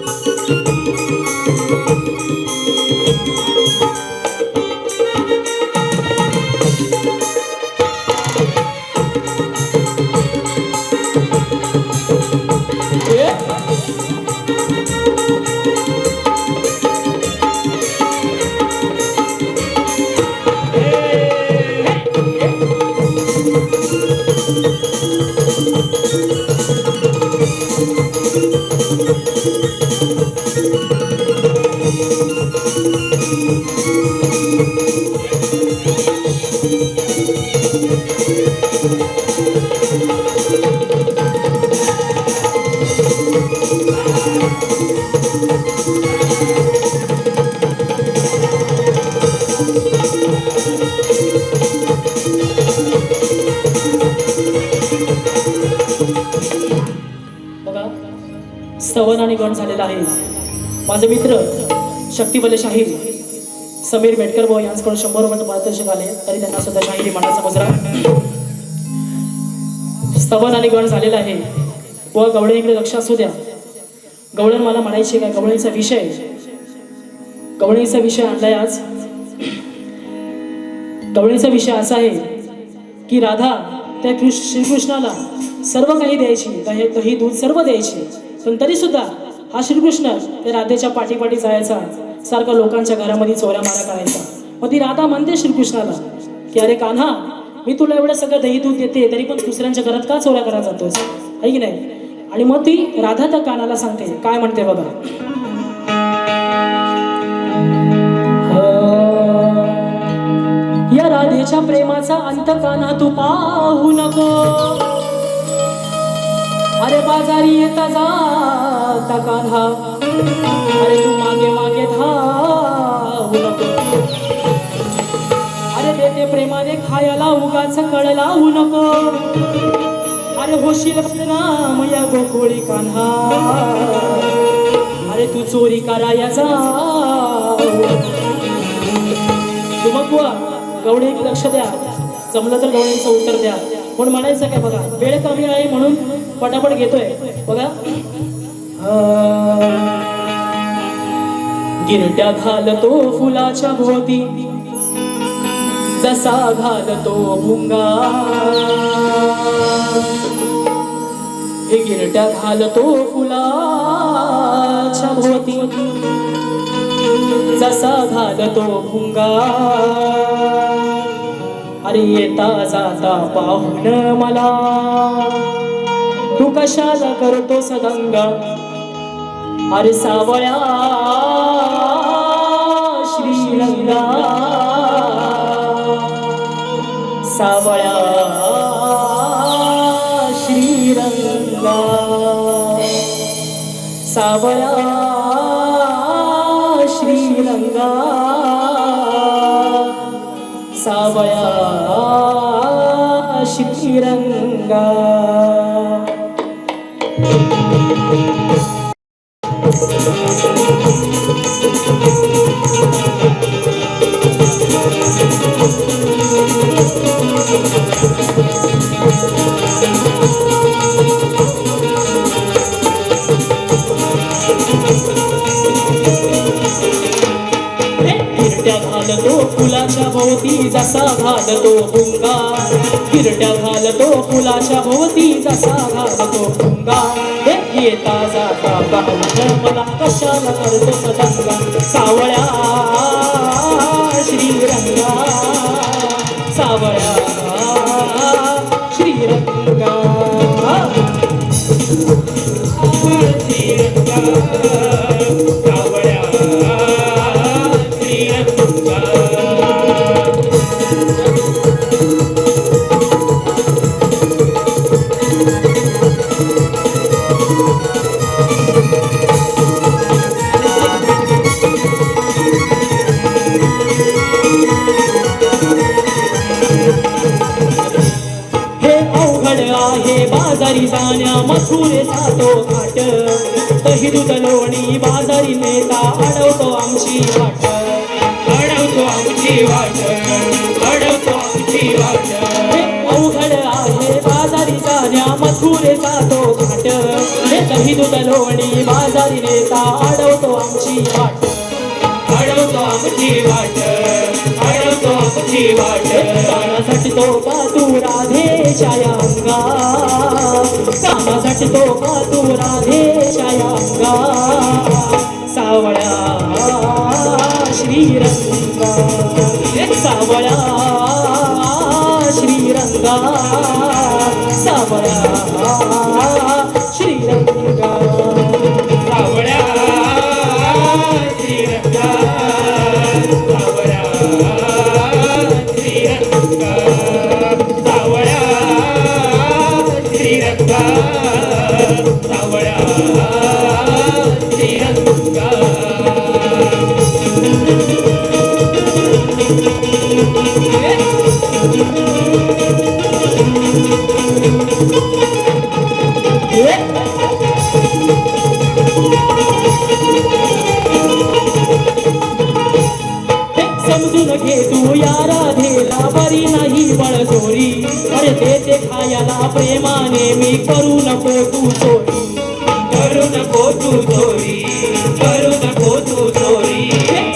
Música माझे मित्र शक्तिबले शाहीर समीर मेटकर भाऊ यांच्याकडून शंभर रुपयाचं पारितोषिक आले तरी त्यांना सुद्धा शाहिरी मांडायचा मुजरा. स्तवन आणि गण झालेला आहे. व गवळे लक्ष असू द्या. गवळण मला म्हणायची काय गवळणीचा विषय. गवळणीचा विषय आणलाय आज. गवळणीचा विषय असा आहे की राधा त्या कृष्ण श्रीकृष्णाला सर्व काही द्यायची. दही दही दूध सर्व द्यायची. पण तरी सुद्धा हा श्रीकृष्ण त्या राधेच्या पाठीपाठी जायचा. सारखा लोकांच्या घरामध्ये चोऱ्या मारा करायचा. मग ती राधा म्हणते श्रीकृष्णाला की अरे कान्हा मी तुला एवढं सगळं दही दूध देते तरी पण दुसऱ्यांच्या घरात का चोऱ्या करायला जातोस आहे की नाही? आणि मग ती राधा त्या कानाला सांगते काय म्हणते बघा. या राधेच्या प्रेमाचा अंत काना तू पाहू नको. अरे बाजारी येता जाता कान्हा. अरे तू मागे मागे धावू नको. अरे देते प्रेमाने खायला उगाच कळ लावू नको. अरे होशील नाम या गोकुळी कान्हा. अरे तू चोरी कराया जा मग बुवा गवळे लक्ष द्या. जमलं तर गवळ्यांचं उत्तर द्या. पण म्हणायचं काय बघा वेळ कमी आहे म्हणून पटापट घेतोय. बघा. गिरट्या घालतो फुलाच्या भोवती जसा घालतो भुंगा हे गिरट्या घालतो फुलाच्या भोवती जसा घालतो भुंगा अरे येता जाता पाहून मला. तू कशाला करतो सदंग अरे सावळ्या. श्रीरंगा भोवती जसा घालतो भुंगा हे येता जाता पाहून मला कशाला करतो सदंगा सावळ्या श्रीरंगा. सावळ्या मथुरे जातो घाट. तही दूध लोणी बाजारी नेता अडवतो आमची वाट. अडवतो आमची वाट. अडवतो आमची वाट. हे अवघड आहे बाजारी जाण्या मथुरे जातो घाट. हे दूध लोणी बाजारी नेता अडवतो आमची वाट. अडवतो आमची वाट. अडवतो आमची वाट. तो का समजून घे तू या राधेला बरी नाही बळजोरी. अरे देते खायाला प्रेमाने मी करू नको तू चोरी. करू नको तू चोरी करू नको तू चोरी.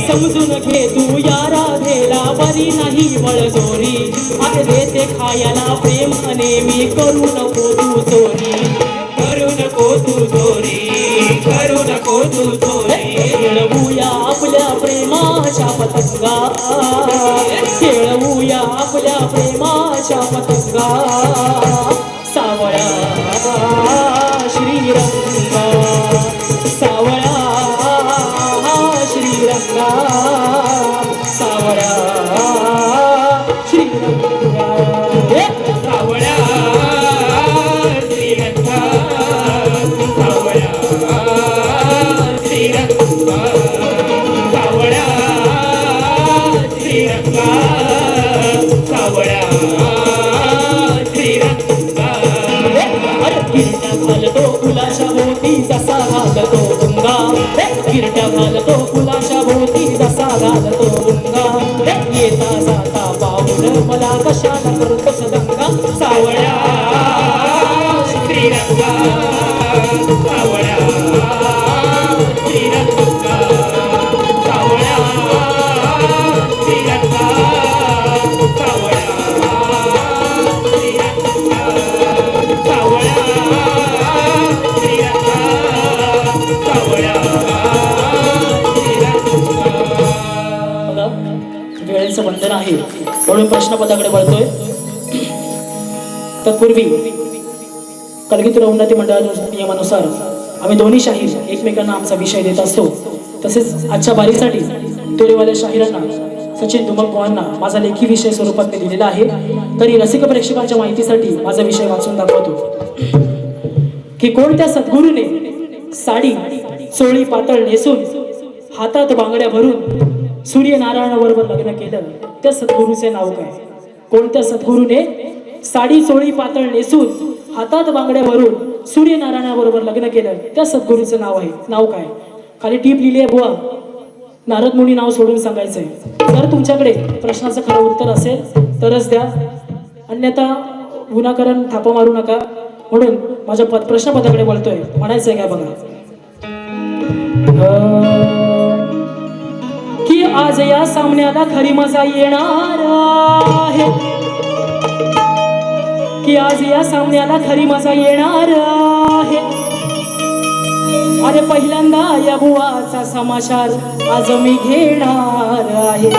समजून घे तू या राधेला बरी नाही बळजोरी. अरे देते खायाला प्रेमाने मी करू नको तू चोरी. करू नको तू चोरी करू नको तू चोरी. पतंगा. खेळवूया आपल्या प्रेमाच्या पतंगा. सावळा श्रीरंगा. श्रीरंगा घालतो फुलाशा भोवती जसा घालतो गुंगा भोवती येता जाता पाऊल मला कशाला करतोस मी प्रश्नपदाकडे वळतोय. तत्पूर्वी कलगीतुर उन्नती मंडळाच्या नियमानुसार आम्ही दोन्ही शाहीर एकमेकांना आमचा विषय देत असतो. तसेच आजच्या बारीसाठी तुरेवाल्या शाहिरांना सचिन धुमक बुवांना माझा लेखी विषय स्वरूपात मी दिलेला आहे. तरी रसिक प्रेक्षकांच्या माहितीसाठी माझा विषय वाचून दाखवतो. की कोणत्या सद्गुरूने साडी चोळी पातळ नेसून हातात बांगड्या भरून सूर्यनारायणाबरोबर लग्न केलं त्या सद्गुरूचे नाव काय? कोणत्या सद्गुरूने? साडी चोळी पातळ नेसून हातात बांगड्या भरून सूर्यनारायणाबरोबर लग्न केलं त्या सद्गुरूचं नाव आहे. नाव काय? खाली टीप लिहिली आहे बुवा. नारद मुनी नाव सोडून सांगायचंय. जर तुमच्याकडे प्रश्नाचं खरं उत्तर असेल तरच द्या. अन्यथा गुणाकरण थापा मारू नका. म्हणून माझ्या पद प्रश्नपदाकडे वळतोय. म्हणायचंय काय बघा. आज या सामन्याला खरी मजा येणार आहे. की आज या सामन्याला खरी मजा येणार आहे. अरे पहिल्यांदा या बुवाचा समाचार आज मी घेणार आहे.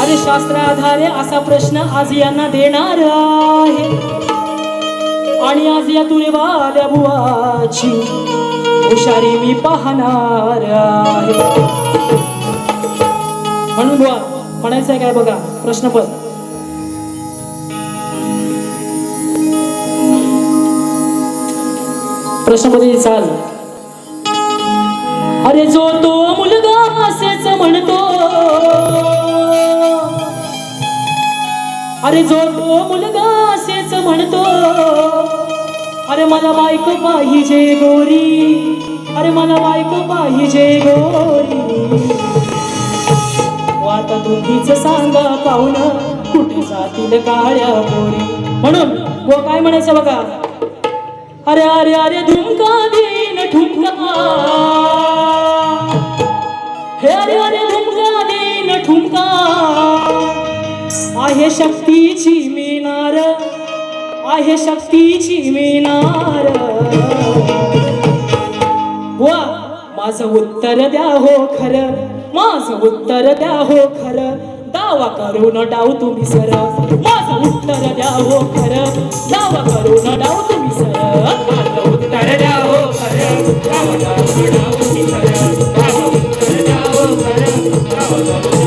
अरे शास्त्राधारे असा प्रश्न आज यांना देणार आहे. आणि आज या तुरेवाल्या बुवाची हुशारी मी पाहणार आहे. म्हणून बुवा म्हणायचं आहे काय बघा? प्रश्नपद प्रश्नपदाची चाल. अरे जो तो मुलगा असेच म्हणतो. अरे जो तो मुलगा असेच म्हणतो. अरे मला बायको पाहिजे गोरी. अरे मला बायको पाहिजे गोरी. वाटा तुम्हीच सांगा पाहुण कुठे जातील काळ्या गोरी? म्हणून व काय म्हणायचं बघा? अरे अरे अरे धुमका देईन ठुमका. हे अरे अरे धुमका देईन ठुमका. आहे शक्तीची मिनार आहे शक्तीची मिनार. माझ उत्तर द्या हो खर. माझ उत्तर द्या हो खर. दावा करून डाव तुम्ही सर माझ उत्तर द्या हो खर. दावा करून डाव तुम्ही सर उत्तर द्या हो खरं. गाव गाव डाव तुम्ही खरं गाव उत्तर द्या हो खरं.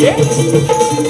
gente.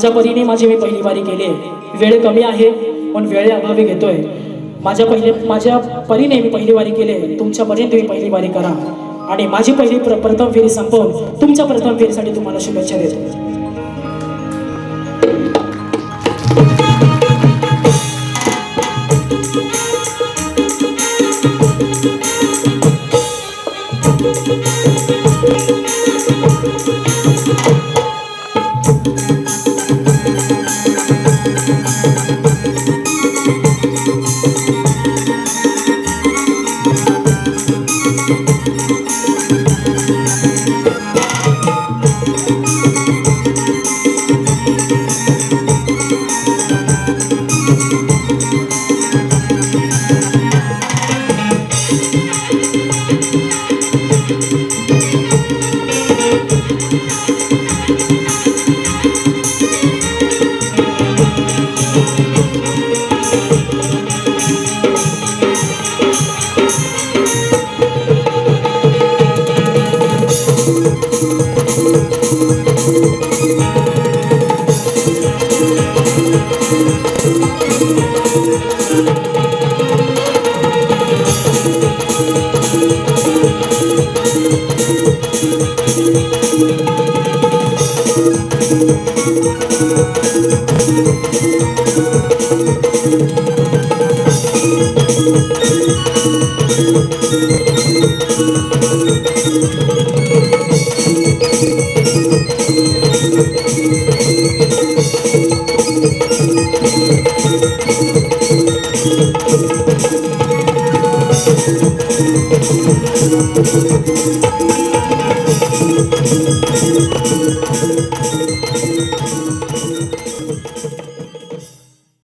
माझ्या परीने माझी मी पहिली बारी केली आहे. वेळ कमी आहे पण वेळे अभावी घेतोय. माझ्या पहिले माझ्या परीने मी पहिली बारी केली आहे. तुमच्या परीने तुम्ही पहिली बारी करा. आणि माझी पहिली प्र प्रथम फेरी संपवून तुमच्या प्रथम फेरीसाठी तुम्हाला शुभेच्छा देतो. Thank you.